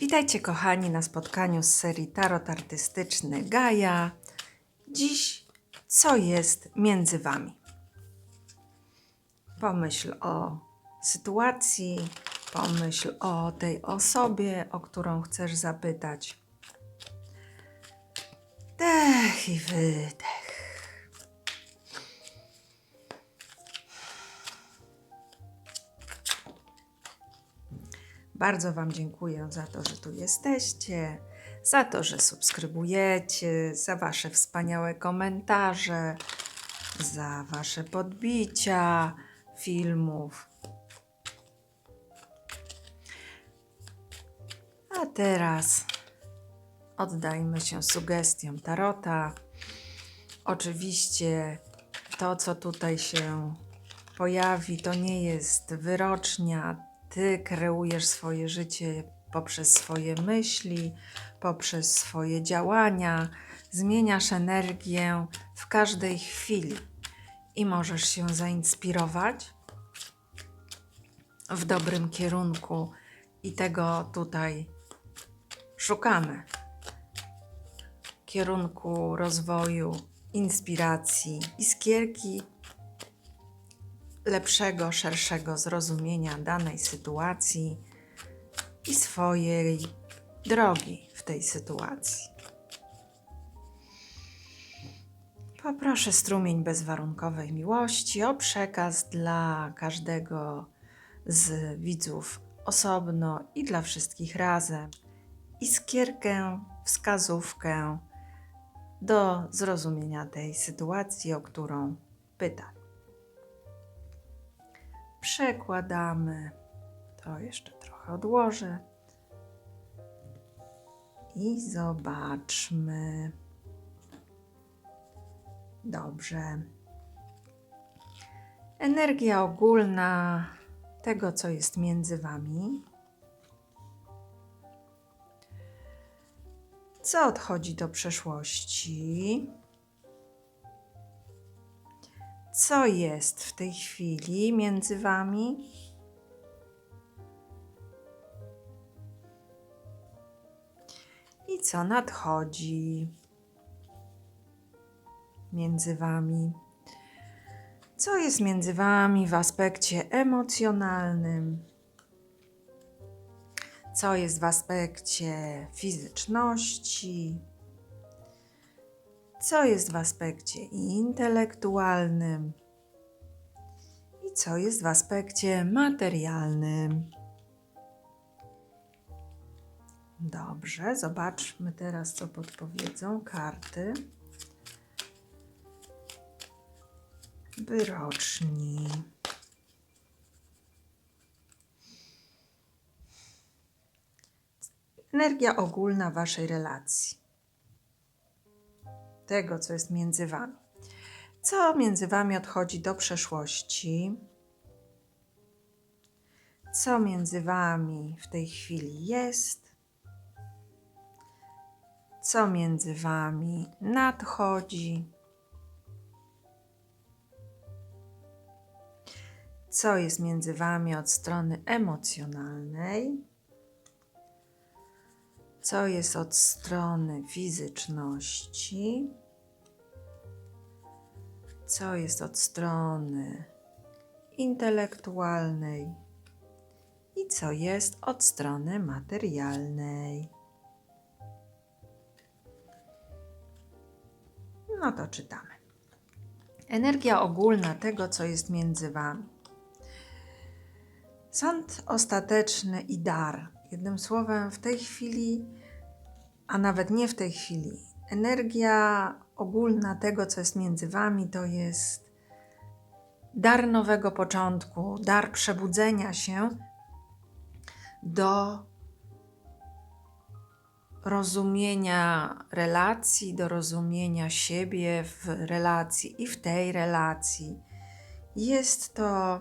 Witajcie kochani na spotkaniu z serii Tarot Artystyczny Gaja. Dziś co jest między Wami? Pomyśl o sytuacji, pomyśl o tej osobie, o którą chcesz zapytać. Dech i wydech. Bardzo Wam dziękuję za to, że tu jesteście, za to, że subskrybujecie, za Wasze wspaniałe komentarze, za Wasze podbicia filmów. A teraz oddajmy się sugestiom Tarota. Oczywiście to, co tutaj się pojawi, to nie jest wyrocznia. Ty kreujesz swoje życie poprzez swoje myśli, poprzez swoje działania, zmieniasz energię w każdej chwili. I możesz się zainspirować w dobrym kierunku, i tego tutaj szukamy. Kierunku rozwoju, inspiracji, iskierki lepszego, szerszego zrozumienia danej sytuacji i swojej drogi w tej sytuacji. Poproszę strumień bezwarunkowej miłości o przekaz dla każdego z widzów osobno i dla wszystkich razem. Iskierkę, wskazówkę do zrozumienia tej sytuacji, o którą pyta. Przekładamy. To jeszcze trochę odłożę. I zobaczmy. Dobrze. Energia ogólna tego, co jest między Wami. Co odchodzi do przeszłości? Co jest w tej chwili między Wami? I co nadchodzi między Wami? Co jest między Wami w aspekcie emocjonalnym? Co jest w aspekcie fizyczności? Co jest w aspekcie intelektualnym? I co jest w aspekcie materialnym? Dobrze, zobaczmy teraz, co podpowiedzą karty. Wyroczni. Energia ogólna Waszej relacji. Tego, co jest między Wami. Co między Wami odchodzi do przeszłości? Co między Wami w tej chwili jest? Co między Wami nadchodzi? co jest między Wami od strony emocjonalnej, co jest od strony fizyczności, co jest od strony intelektualnej i co jest od strony materialnej. No to czytamy. Energia ogólna tego, co jest między Wami. Sąd ostateczny i dar. Jednym słowem, w tej chwili, a nawet nie w tej chwili, energia ogólna tego, co jest między Wami, to jest dar nowego początku, dar przebudzenia się do rozumienia relacji, do rozumienia siebie w relacji i w tej relacji. Jest to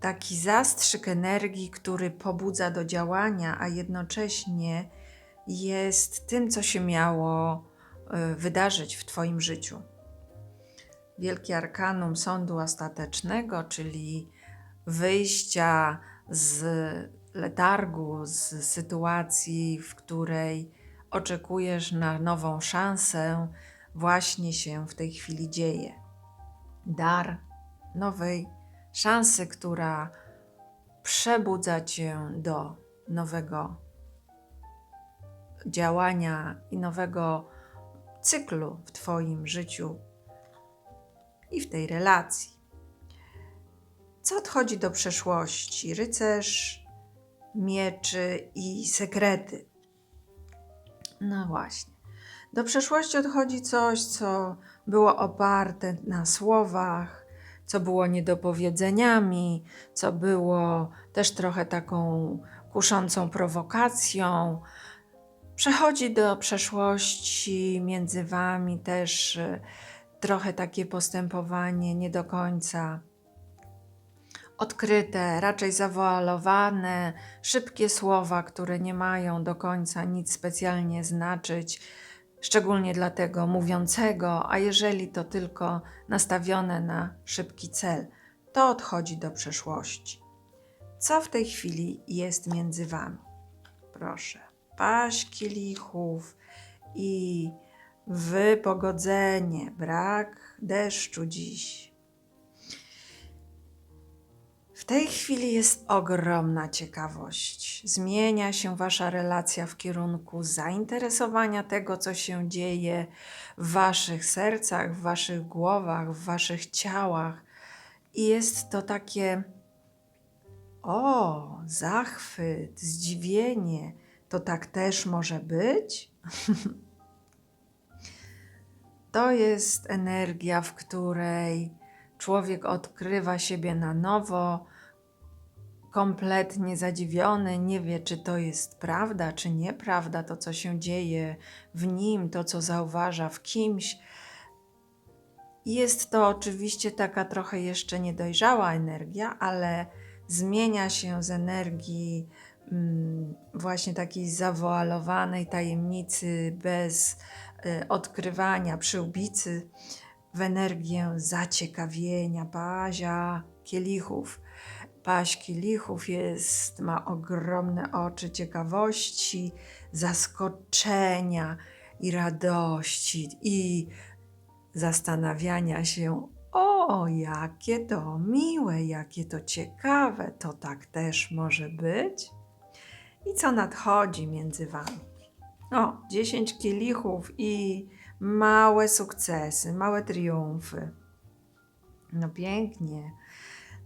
taki zastrzyk energii, który pobudza do działania, a jednocześnie jest tym, co się miało e, wydarzyć w Twoim życiu. Wielkie arkanum sądu ostatecznego, czyli wyjścia z letargu, z sytuacji, w której oczekujesz na nową szansę, właśnie się w tej chwili dzieje. Dar nowej szansy, która przebudza cię do nowego działania i nowego cyklu w Twoim życiu i w tej relacji. Co odchodzi do przeszłości? Rycerz, mieczy i sekrety. No właśnie. Do przeszłości odchodzi coś, co było oparte na słowach, co było niedopowiedzeniami, co było też trochę taką kuszącą prowokacją. Przechodzi do przeszłości między wami też y, trochę takie postępowanie nie do końca odkryte, raczej zawoalowane, szybkie słowa, które nie mają do końca nic specjalnie znaczyć, szczególnie dla tego mówiącego, a jeżeli to tylko nastawione na szybki cel, to odchodzi do przeszłości. Co w tej chwili jest między wami? Proszę, paść kielichów i wypogodzenie, brak deszczu dziś. W tej chwili jest ogromna ciekawość. Zmienia się wasza relacja w kierunku zainteresowania tego, co się dzieje w waszych sercach, w waszych głowach, w waszych ciałach. I jest to takie o, zachwyt, zdziwienie. To tak też może być? to jest energia, w której człowiek odkrywa siebie na nowo, kompletnie zadziwiony, nie wie, czy to jest prawda, czy nieprawda, to co się dzieje w nim, to co zauważa w kimś. Jest to oczywiście taka trochę jeszcze niedojrzała energia, ale zmienia się z energii właśnie takiej zawoalowanej tajemnicy, bez y, odkrywania przyłbicy, w energię zaciekawienia, pazia kielichów. Paź kielichów jest, ma ogromne oczy ciekawości, zaskoczenia i radości i zastanawiania się, o, jakie to miłe, jakie to ciekawe, to tak też może być. I co nadchodzi między wami? O, 10 kielichów i małe sukcesy, małe triumfy. No pięknie.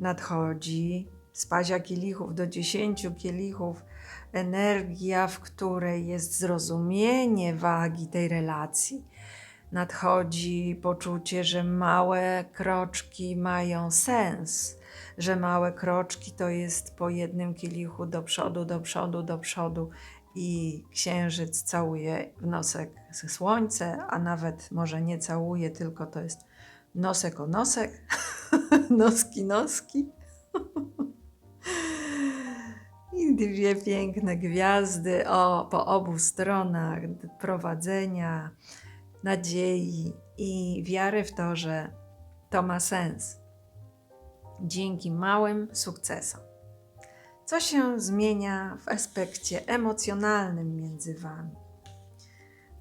Nadchodzi z pazia kielichów do 10 kielichów energia, w której jest zrozumienie wagi tej relacji nadchodzi poczucie, że małe kroczki mają sens, że małe kroczki to jest po jednym kielichu do przodu, do przodu, do przodu i księżyc całuje w nosek słońce, a nawet może nie całuje, tylko to jest nosek o nosek, noski, noski. I dwie piękne gwiazdy o, po obu stronach prowadzenia, nadziei i wiary w to, że to ma sens. Dzięki małym sukcesom. Co się zmienia w aspekcie emocjonalnym między Wami?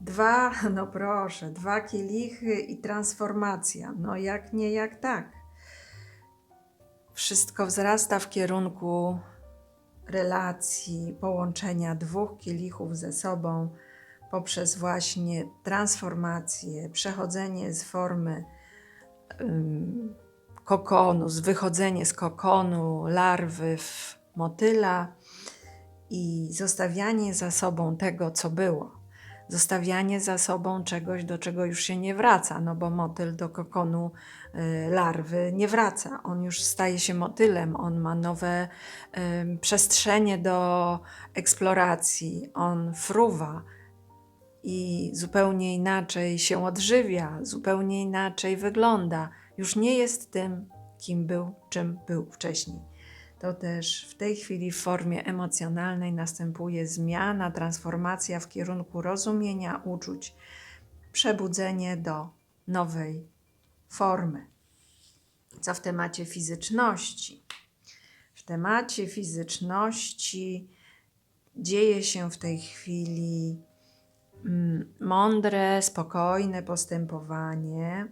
Dwa, no proszę, dwa kielichy i transformacja. No jak nie, jak tak. Wszystko wzrasta w kierunku relacji, połączenia dwóch kielichów ze sobą poprzez właśnie transformację, przechodzenie z formy kokonu, z wychodzenie z kokonu larwy w motyla i zostawianie za sobą tego, co było. Zostawianie za sobą czegoś, do czego już się nie wraca, no bo motyl do kokonu y, larwy nie wraca. On już staje się motylem, on ma nowe y, przestrzenie do eksploracji, on fruwa i zupełnie inaczej się odżywia, zupełnie inaczej wygląda. Już nie jest tym, kim był, czym był wcześniej. To też w tej chwili w formie emocjonalnej następuje zmiana, transformacja w kierunku rozumienia uczuć, przebudzenie do nowej formy. Co w temacie fizyczności? W temacie fizyczności dzieje się w tej chwili mm, mądre, spokojne postępowanie,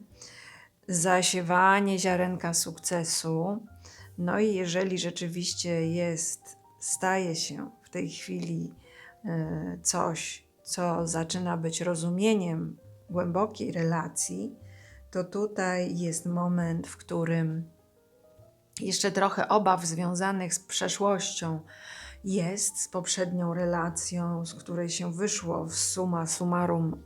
zasiewanie ziarenka sukcesu. No i jeżeli rzeczywiście jest, staje się w tej chwili e, coś, co zaczyna być rozumieniem głębokiej relacji, to tutaj jest moment, w którym jeszcze trochę obaw związanych z przeszłością jest, z poprzednią relacją, z której się wyszło w suma summarum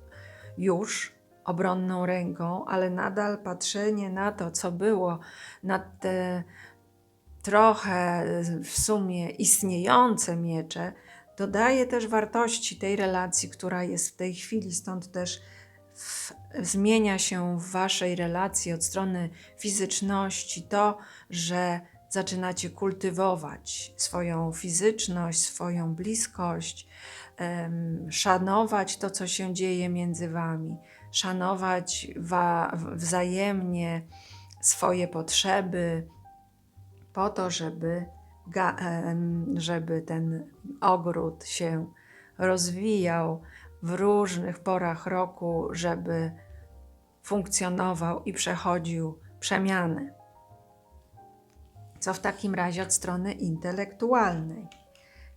już obronną ręką, ale nadal patrzenie na to, co było, na te trochę w sumie istniejące miecze, dodaje też wartości tej relacji, która jest w tej chwili, stąd też w, zmienia się w waszej relacji od strony fizyczności to, że zaczynacie kultywować swoją fizyczność, swoją bliskość, szanować to, co się dzieje między wami, szanować wa, wzajemnie swoje potrzeby, po to, żeby, em, żeby ten ogród się rozwijał w różnych porach roku, żeby funkcjonował i przechodził przemiany. Co w takim razie od strony intelektualnej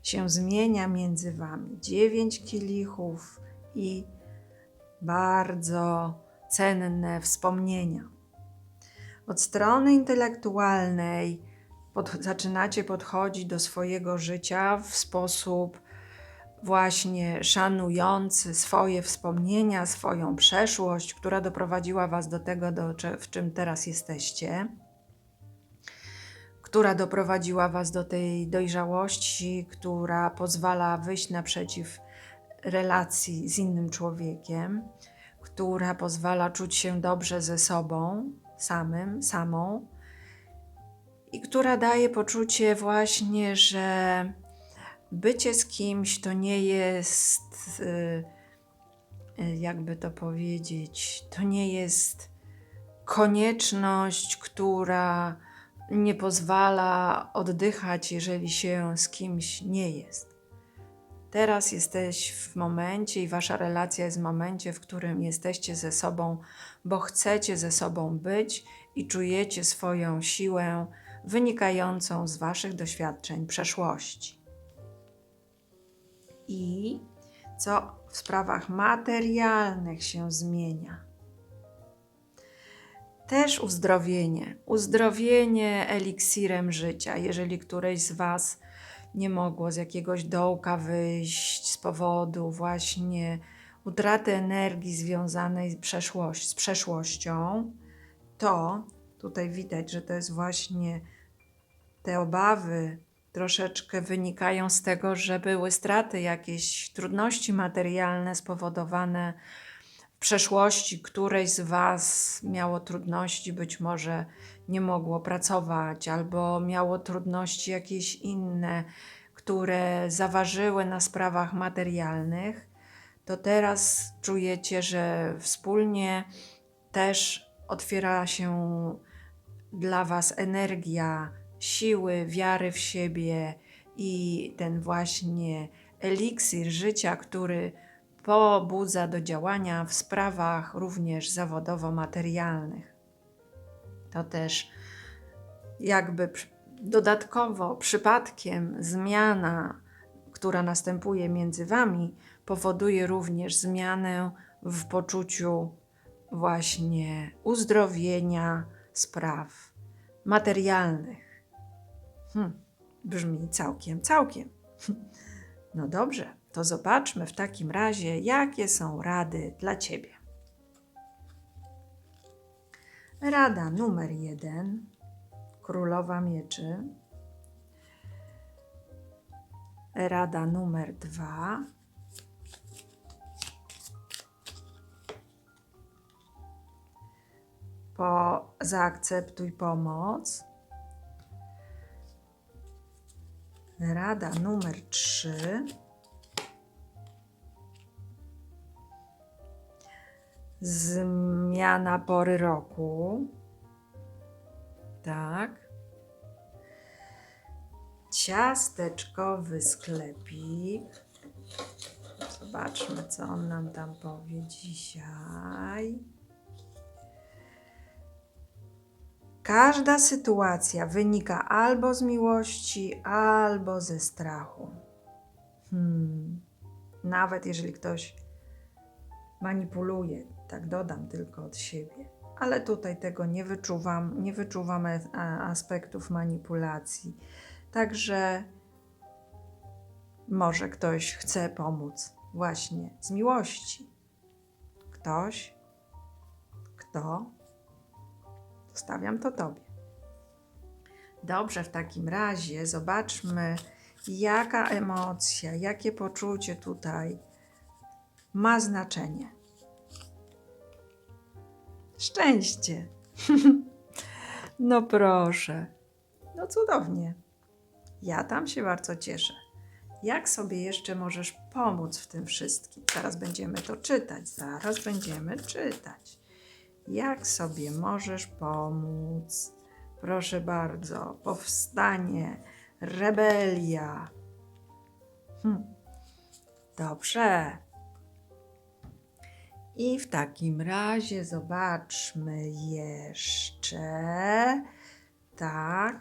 się zmienia między wami? Dziewięć kielichów i bardzo cenne wspomnienia. Od strony intelektualnej pod, zaczynacie podchodzić do swojego życia w sposób właśnie szanujący swoje wspomnienia, swoją przeszłość, która doprowadziła Was do tego, do, w czym teraz jesteście, która doprowadziła Was do tej dojrzałości, która pozwala wyjść naprzeciw relacji z innym człowiekiem, która pozwala czuć się dobrze ze sobą, samym, samą i która daje poczucie właśnie, że bycie z kimś to nie jest, y, y, jakby to powiedzieć, to nie jest konieczność, która nie pozwala oddychać, jeżeli się z kimś nie jest. Teraz jesteś w momencie i wasza relacja jest w momencie, w którym jesteście ze sobą, bo chcecie ze sobą być i czujecie swoją siłę wynikającą z waszych doświadczeń przeszłości i co w sprawach materialnych się zmienia. Też uzdrowienie, uzdrowienie eliksirem życia. Jeżeli któreś z Was nie mogło z jakiegoś dołka wyjść z powodu właśnie utraty energii związanej z, przeszłość, z przeszłością, to tutaj widać, że to jest właśnie te obawy troszeczkę wynikają z tego, że były straty, jakieś trudności materialne spowodowane w przeszłości. Któreś z Was miało trudności, być może nie mogło pracować, albo miało trudności jakieś inne, które zaważyły na sprawach materialnych. To teraz czujecie, że wspólnie też otwiera się dla Was energia siły, wiary w siebie i ten właśnie eliksir życia, który pobudza do działania w sprawach również zawodowo-materialnych. To też jakby dodatkowo przypadkiem zmiana, która następuje między Wami, powoduje również zmianę w poczuciu właśnie uzdrowienia spraw materialnych. Hmm, brzmi całkiem, całkiem. No dobrze, to zobaczmy w takim razie, jakie są rady dla Ciebie. Rada numer jeden, Królowa Mieczy. Rada numer dwa, po zaakceptuj pomoc. Rada numer 3. Zmiana pory roku. Tak. ciasteczkowy sklepik. Zobaczmy, co on nam tam powie dzisiaj. Każda sytuacja wynika albo z miłości, albo ze strachu. Hmm. Nawet jeżeli ktoś manipuluje, tak dodam tylko od siebie. Ale tutaj tego nie wyczuwam, nie wyczuwam aspektów manipulacji. Także może ktoś chce pomóc właśnie z miłości. Ktoś, kto Zostawiam to Tobie. Dobrze, w takim razie zobaczmy, jaka emocja, jakie poczucie tutaj ma znaczenie. Szczęście. no proszę. No cudownie. Ja tam się bardzo cieszę. Jak sobie jeszcze możesz pomóc w tym wszystkim? Zaraz będziemy to czytać, zaraz będziemy czytać. Jak sobie możesz pomóc? Proszę bardzo, powstanie, rebelia. Hm. Dobrze. I w takim razie zobaczmy jeszcze. Tak.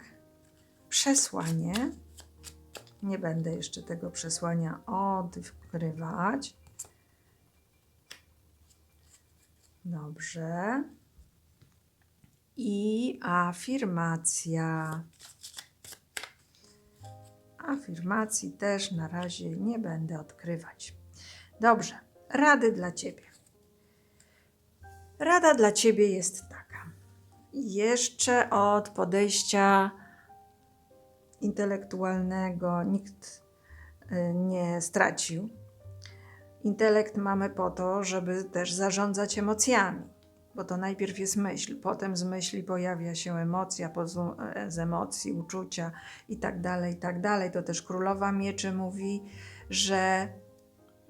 Przesłanie. Nie będę jeszcze tego przesłania odkrywać. Dobrze. I afirmacja. Afirmacji też na razie nie będę odkrywać. Dobrze. Rady dla Ciebie. Rada dla Ciebie jest taka. Jeszcze od podejścia intelektualnego nikt y, nie stracił Intelekt mamy po to, żeby też zarządzać emocjami, bo to najpierw jest myśl, potem z myśli pojawia się emocja, e, z emocji uczucia i tak dalej, i tak dalej. To też Królowa Mieczy mówi, że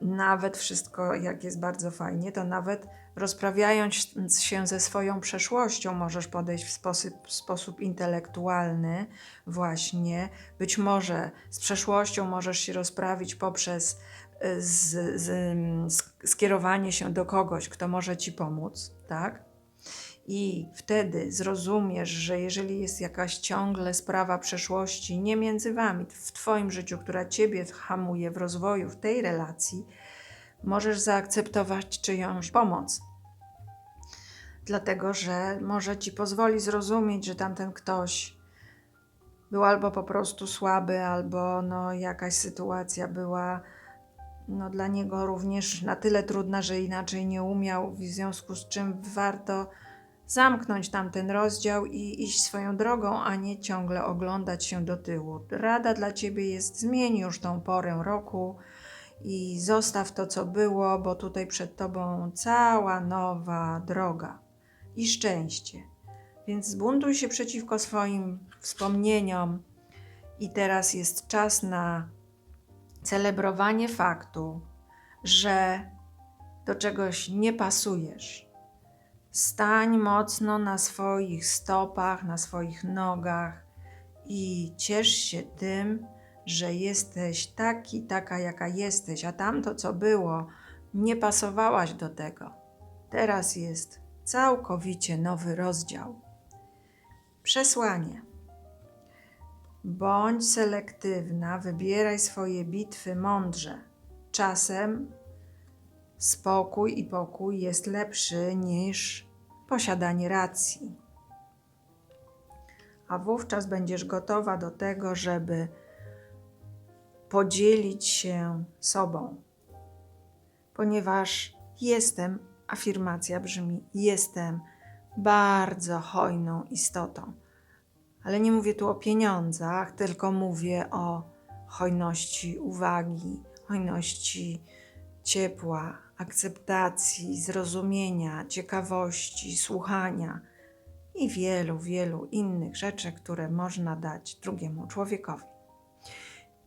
nawet wszystko, jak jest bardzo fajnie, to nawet rozprawiając się ze swoją przeszłością, możesz podejść w sposób, sposób intelektualny, właśnie. Być może z przeszłością możesz się rozprawić poprzez z, z, skierowanie się do kogoś, kto może ci pomóc, tak? I wtedy zrozumiesz, że jeżeli jest jakaś ciągle sprawa przeszłości, nie między wami, w Twoim życiu, która Ciebie hamuje w rozwoju w tej relacji, możesz zaakceptować czyjąś pomoc. Dlatego, że może Ci pozwoli zrozumieć, że tamten ktoś był albo po prostu słaby, albo no, jakaś sytuacja była no, dla niego również na tyle trudna, że inaczej nie umiał, w związku z czym warto zamknąć tamten rozdział i iść swoją drogą, a nie ciągle oglądać się do tyłu. Rada dla ciebie jest: zmień już tą porę roku i zostaw to, co było, bo tutaj przed tobą cała nowa droga i szczęście. Więc zbuntuj się przeciwko swoim wspomnieniom, i teraz jest czas na celebrowanie faktu, że do czegoś nie pasujesz. Stań mocno na swoich stopach, na swoich nogach i ciesz się tym, że jesteś taki, taka, jaka jesteś, a tamto, co było, nie pasowałaś do tego. Teraz jest całkowicie nowy rozdział. Przesłanie. Bądź selektywna, wybieraj swoje bitwy mądrze. Czasem spokój i pokój jest lepszy niż posiadanie racji. A wówczas będziesz gotowa do tego, żeby podzielić się sobą, ponieważ jestem, afirmacja brzmi: jestem bardzo hojną istotą ale nie mówię tu o pieniądzach, tylko mówię o hojności uwagi, hojności ciepła, akceptacji, zrozumienia, ciekawości, słuchania i wielu, wielu innych rzeczy, które można dać drugiemu człowiekowi.